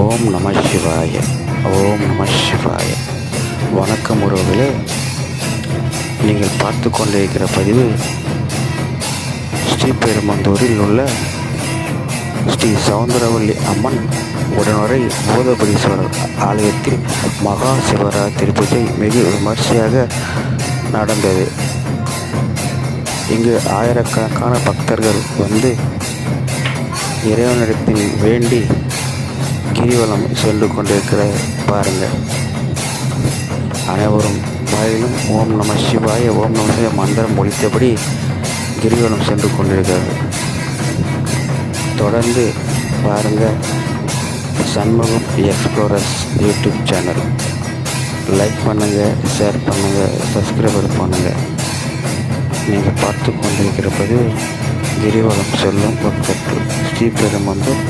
ஓம் நம சிவாய ஓம் நம சிவாய. வணக்கம் உறவுகளே. நீங்கள் பார்த்து கொண்டிருக்கிற பதிவு ஸ்ரீபெருமந்தூரில் உள்ள ஸ்ரீ சவுந்தரவல்லி அம்மன் உடனுரை பூதபுரீஸ்வரர் ஆலயத்தில் மகா சிவராத்திரி பூஜை மிக விமர்சையாக நடந்தது. இங்கு ஆயிரக்கணக்கான பக்தர்கள் வந்து இறைவனிடத்தில் வேண்டி கிரிவலம் சென்று கொண்டிருக்கிற பாருங்கள். அனைவரும் வாயிலும் ஓம் நம சிவாய ஓம் நம சிவாய மந்திரம் ஒழித்தபடி கிரிவலம் சென்று கொண்டிருக்கிறது. தொடர்ந்து பாருங்கள் Shanmugam explorers YouTube channel. Like பண்ணுங்கள் ஷேர் பண்ணுங்கள் சப்ஸ்கிரைபர் பண்ணுங்கள். நீங்கள் பார்த்து கொண்டிருக்கிற பதிவு கிரிவலம் செல்லும் பக்தர்கள் ஸ்ரீபெருமந்தூர்